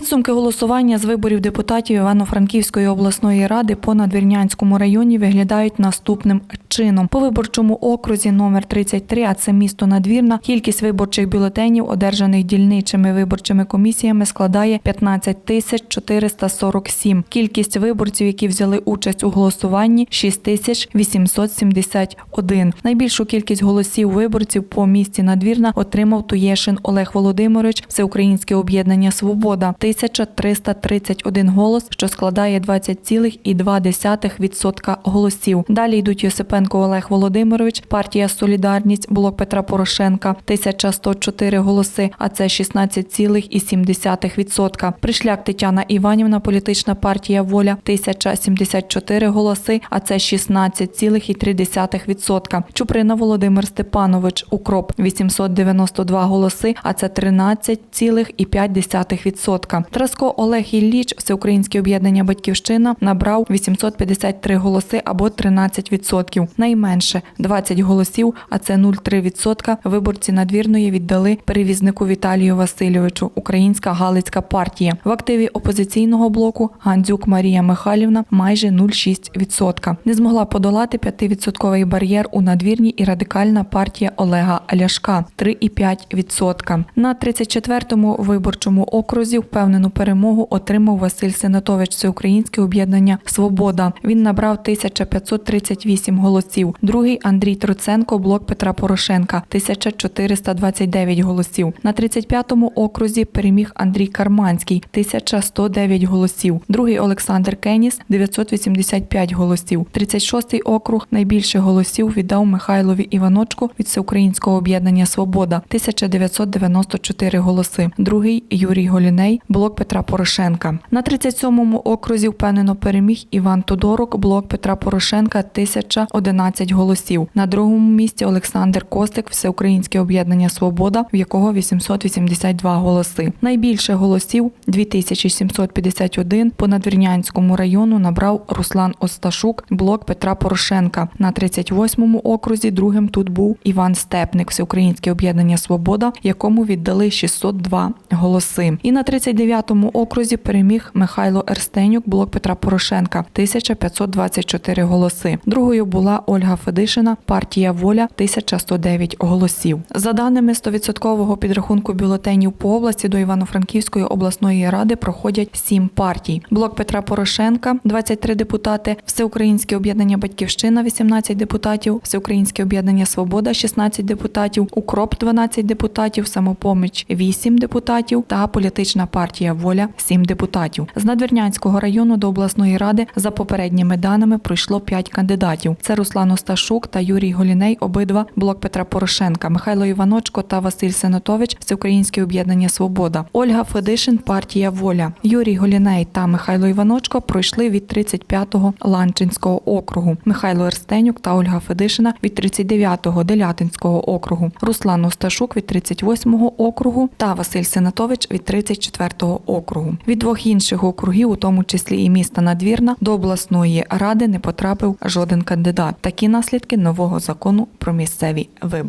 Підсумки голосування з виборів депутатів Івано-Франківської обласної ради по Надвірнянському районі виглядають наступним чином. По виборчому окрузі номер 33, а це місто Надвірна, кількість виборчих бюлетенів, одержаних дільничими виборчими комісіями, складає 15 тисяч 447. Кількість виборців, які взяли участь у голосуванні, 6 тисяч 871. Найбільшу кількість голосів виборців по місті Надвірна отримав Туєшин Олег Володимирович, Всеукраїнське об'єднання Свобода 1331 голос, що складає 20,2% голосів. Далі йдуть Йосипенко Олег Володимирович, партія Солідарність, блок Петра Порошенка 1104 голоси, а це 16,7%. Пришляк Тетяна Іванівна, політична партія Воля 1074 голоси, а це 16,3%. Чуприна Володимир Степанович, Укроп 892 голоси, а це 13,5%. Траско Олег Ілліч, Всеукраїнське об'єднання Батьківщина, набрав 853 голоси або 13%. Найменше 20 голосів, а це 0,3%. Виборці надвірної віддали перевізнику Віталію Васильовичу, Українська Галицька партія. В активі опозиційного блоку Гандзюк Марія Михайлівна майже 0,6%. Не змогла подолати 5% бар'єр у надвірній і радикальна партія Олега Ляшка 3,5%. На 34-му виборчому окрузі впевнену перемогу отримав Василь Сенатович Всеукраїнське об'єднання Свобода. Він набрав 1538 голосів. Другий Андрій Троценко, блок Петра Порошенка 1429 голосів. На 35-му окрузі переміг Андрій Карманський 1109 голосів. Другий Олександр Кеніс 985 голосів. 36-й округ найбільше голосів віддав Михайлові Іваночку від Всеукраїнського об'єднання Свобода 1994 голоси. Другий Юрій Голіней, блок Петра Порошенка. На 37-му окрузі впевнено переміг Іван Тодорок, блок Петра Порошенка 1011 голосів. На другому місці Олександр Костик, Всеукраїнське об'єднання Свобода, в якого 882 голоси. Найбільше голосів 2751 по Надвірнянському району набрав Руслан Осташук, блок Петра Порошенка. На 38-му окрузі другим тут був Іван Степник, Всеукраїнське об'єднання Свобода, якому віддали 602 голоси. І на 39-му окрузі переміг Михайло Ерстенюк, блок Петра Порошенка 1524 голоси. Другою була Ольга Федишина, партія Воля 1109 голосів. За даними 100% підрахунку бюлетенів по області до Івано-Франківської обласної ради проходять сім партій: блок Петра Порошенка 23 депутати, Всеукраїнське об'єднання Батьківщина 18 депутатів, Всеукраїнське об'єднання Свобода 16 депутатів, Укроп 12 депутатів, Самопоміч 8 депутатів та політична партія Воля 7 депутатів. З Надвірнянського району до обласної ради за попередніми даними пройшло 5 кандидатів. Це Руслан Осташук та Юрій Голіней, обидва блок Петра Порошенка, Михайло Іваночко та Василь Сенатович, Всеукраїнське об'єднання Свобода, Ольга Федишин, партія Воля, Юрій Голіней та Михайло Іваночко пройшли від 35-го Ланчинського округу, Михайло Ерстенюк та Ольга Федишина від 39-го Делятинського округу, Руслан Осташук від 38-го округу та Василь Сенатович від 34-го округу. Від двох інших округів, у тому числі і міста Надвірна, до обласної ради не потрапив жоден кандидат. Такі наслідки нового закону про місцеві вибори.